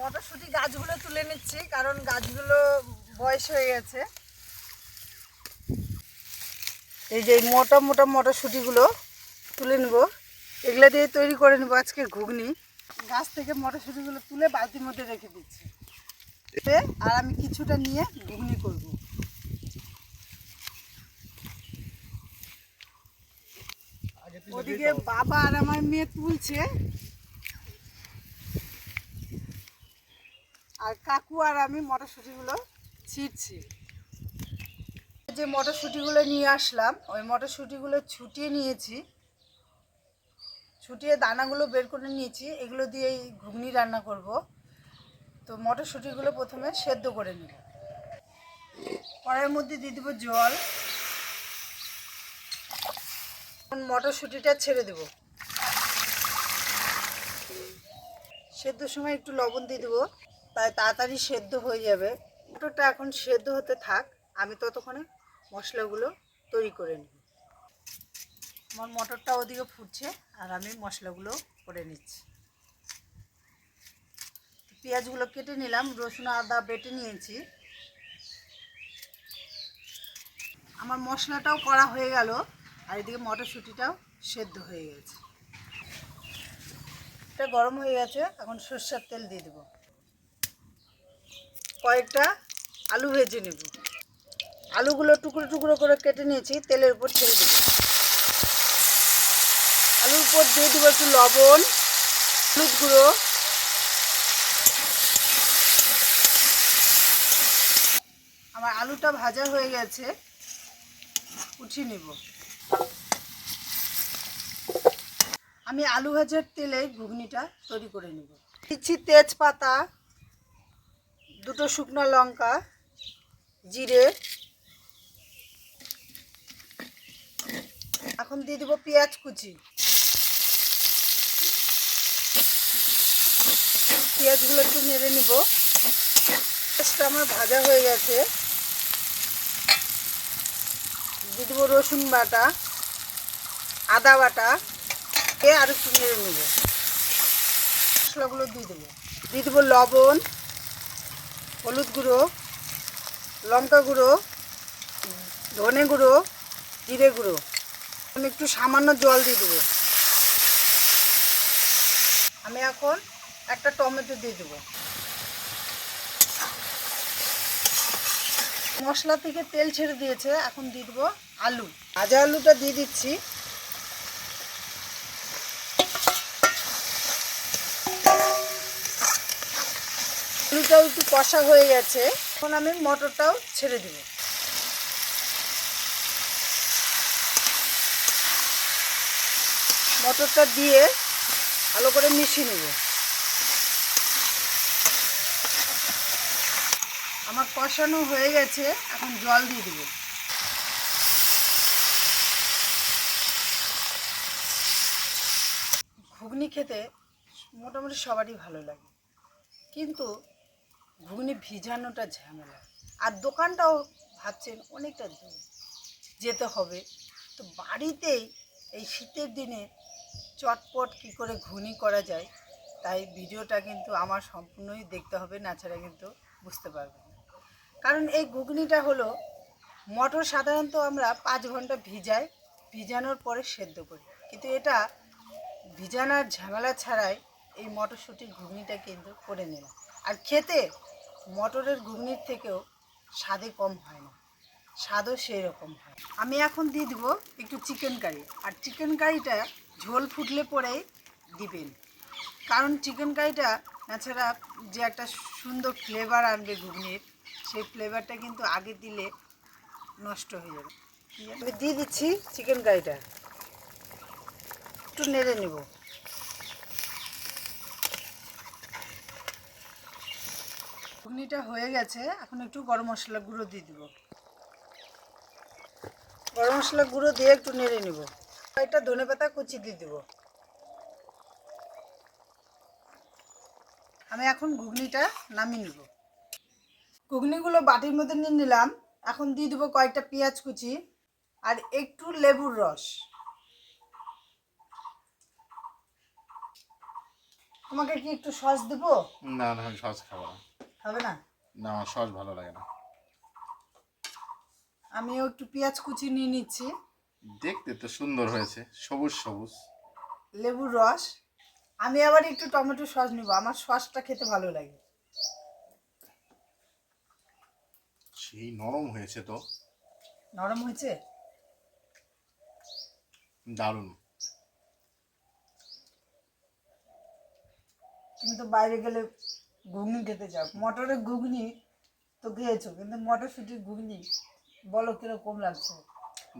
মটরশুঁটি গাছগুলো তুলে নিচ্ছি, কারণ গাছগুলো বয়স হয়ে গেছে। এই যে মোটা মোটা মটরশুঁটিগুলো তুলে নেব। এগুলো দিয়ে তৈরি করে নেব আজকে ঘুগনি। গাছ থেকে মটরশুঁটিগুলো তুলে বালতির মধ্যে রেখে দিচ্ছি। আর আমি কিছুটা নিয়ে ঘুগনি করব। ওদিকে বাবা আর আমার মেয়ে তুলছে। আর কাকু আর আমি মটরশুঁটিগুলো ছিঁড়ছি। যে মটরশুঁটিগুলো নিয়ে আসলাম, ওই মটরশুঁটিগুলো ছুটিয়ে নিয়েছি। ছুটিয়ে দানাগুলো বের করে নিয়েছি, এগুলো দিয়েই ঘুগনি রান্না করব। তো মটরশুঁটিগুলো প্রথমে সেদ্ধ করে নিব। কড়াইয়ের মধ্যে দিয়ে দেবো জল। মটরশুঁটিটা ছেড়ে দেব। সেদ্ধর সময় একটু লবণ দিয়ে দেবো। তাড়াতাড়ি সেদ্ধ হয়ে যাবে। মটরটা এখন সেদ্ধ হতে থাক, আমি ততক্ষণে মশলাগুলো তৈরি করে নিই আমার মটরটা ওদিকে ফুটছে আর আমি মশলাগুলো করে নিচ্ছি। পেঁয়াজগুলো কেটে নিলাম, রসুন আদা বেটে নিয়েছি। আমার মশলাটাও করা হয়ে গেল আর এদিকে মটরশুঁটিটাও সেদ্ধ হয়ে গেছে। এটা গরম হয়ে গেছে, এখন সর্ষের তেল দিয়ে দেবো। কয়েকটা আলু ভেজে নেব। আলুগুলো টুকরো টুকরো করে কেটে নিয়েছি, তেলের উপর ছেড়ে দেবো। আলুর উপর দিয়ে দেবো একটু লবণ, হলুদ গুঁড়ো। আমার আলুটা ভাজা হয়ে গেছে, উঠিয়ে নেব। আমি আলু ভাজার তেলে ঘুগনিটা তৈরি করে নেব। দিচ্ছি তেজপাতা দুটো শুকনো লঙ্কা, জিরে। এখন দিয়ে দেবো পেঁয়াজ কুচি। পেঁয়াজগুলো একটু নেড়ে নিব। পেঁয়াজটা আমার ভাজা হয়ে গেছে। দিয়ে দেবো রসুন বাটা, আদা বাটা। এ আর একটু নেড়ে নেব। মশলাগুলো দিয়ে দেবো। দিয়ে দেবো লবণ। হলুদ গুঁড়ো, লঙ্কা গুঁড়ো, ধনে গুঁড়ো, জিরে গুঁড়ো। আমি একটু সামান্য জল দিয়ে দেবো। আমি এখন একটা টমেটো দিয়ে দেবো। মশলা থেকে তেল ছেড়ে দিয়েছে, এখন দিয়ে দেবো আলু। ভাজা আলুটা দিয়ে দিচ্ছি। আলুটাও একটু কষা হয়ে গেছে। এখন আমি মটরটাও ছেড়ে দেব। মটরটা দিয়ে ভালো করে মিশিয়ে নেব। আমার কষানো হয়ে গেছে, এখন জল দিয়ে দেবো। ঘুগনি খেতে মোটামুটি সবারই ভালো লাগে। কিন্তু ঘুগনি ভিজানোটা ঝামেলা। আর দোকানটাও ভাবছেন অনেকটা দূর যেতে হবে। তো বাড়িতেই এই শীতের দিনে চটপট কি করে ঘুগনি করা যায়, তাই ভিডিওটা কিন্তু আমার সম্পূর্ণই দেখতে হবে, না ছাড়া কিন্তু বুঝতে পারবেন না। কারণ এই ঘুগনিটা হলো, মটর সাধারণত আমরা পাঁচ ঘণ্টা ভিজাই, ভিজানোর পরে সেদ্ধ করি। কিন্তু এটা ভিজানোর ঝামেলা ছাড়াই এই মটরশুঁটির ঘুগনিটা কিন্তু করে নিলাম। খেতে মটরের ঘুগনির থেকেও স্বাদে কম হয় না। স্বাদও সেই রকম হয়। আমি এখন দিয়ে দিব একটু চিকেন কারি আর চিকেন কারিটা ঝোল ফুটলে পরেই দিবেন। কারণ চিকেন কারিটা তাছাড়া যে একটা সুন্দর ফ্লেভার আনবে ঘুগনির, সেই ফ্লেভারটা কিন্তু আগে দিলে নষ্ট হয়ে যাবে। আমি দিয়ে দিচ্ছি চিকেন কারিটা একটু নেড়ে নেব। ঘুগনিটা হয়ে গেছে, এখন একটু গরম মশলা গুঁড়ো দিয়ে দিব। গরম মশলা গুঁড়ো দিয়ে একটু নেড়ে নেব। কয়েকটা ধনে পাতা কুচি দিয়ে দেব। আমি এখন ঘুগনিটা নামিয়ে নেব। ঘুগনিগুলো বাটির মধ্যে নিয়ে নিলাম, এখন দিয়ে দেবো কয়েকটা পেঁয়াজ কুচি আর একটু লেবুর রস। তোমাকে কি একটু সস দেবো? না না সস না। হবে না? না আমার সস ভালো লাগে না। আমিও একটু পেঁয়াজ কুচি নিয়ে নিচ্ছি। দেখতে তো সুন্দর হয়েছে সবুজ সবুজ। লেবুর রস। আমি আবার একটু টমেটো সস নিব আমার সসটা খেতে ভালো লাগে। সেই নরম হয়েছে তো। নরম হয়েছে? দারুণ। তুমি তো বাইরে গেলে ঘুগনি খেতে যাও। মটরের ঘুগনি তো খেয়েছো কিন্তু মটরশুটির ঘুগনি বলো কীরকম লাগছে?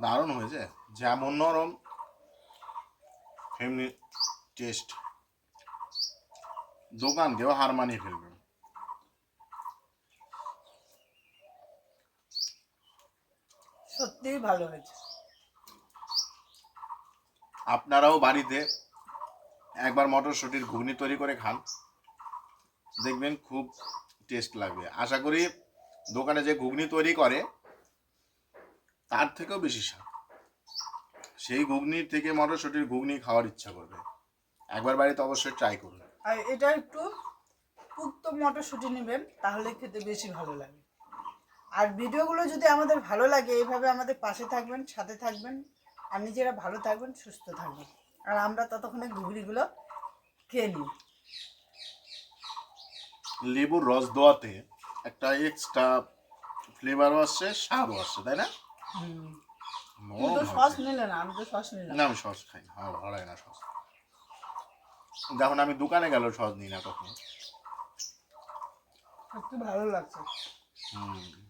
দারুণ হয়েছে যেমন নরম তেমনি টেস্ট দোকানকেও হার মানিয়ে ফেলবে। সত্যিই ভালো হয়েছে। আপনারাও বাড়িতে একবার মটরশুটির ঘুগনি তৈরি করে খান। দেখবেন খুব টেস্ট লাগবে। আশা করি দোকানে যে ঘুগনি তৈরি করে, তার থেকেও বেশি স্বাদ। সেই ঘুগনির থেকে মটরশুটির ঘুগনি খাওয়ার ইচ্ছা করবে। একবার বাড়িতে অবশ্যই ট্রাই করুন। আর এটা একটু পুক্ত মটরশুঁটি নেবেন, তাহলে খেতে বেশি ভালো লাগে। আর ভিডিওগুলো যদি আমাদের ভালো লাগে, এইভাবে আমাদের পাশে থাকবেন, সাথে থাকবেন, আর নিজেরা ভালো থাকবেন, সুস্থ থাকবেন। আর আমরা ততক্ষণে ঘুগনিগুলো খেয়ে নিই। লেবুর রস দেওয়াতে একটা এক্সট্রা ফ্লেভারও আসছে স্বাদও আসছে তাই না? সস। নিলে না আমি তো সস নিলাম। না আমি সস খাই না। আমার ভালো লাগে না সস। যখন আমি দোকানে গেল সস নিই না কখনো। ভালো লাগছে। হুম।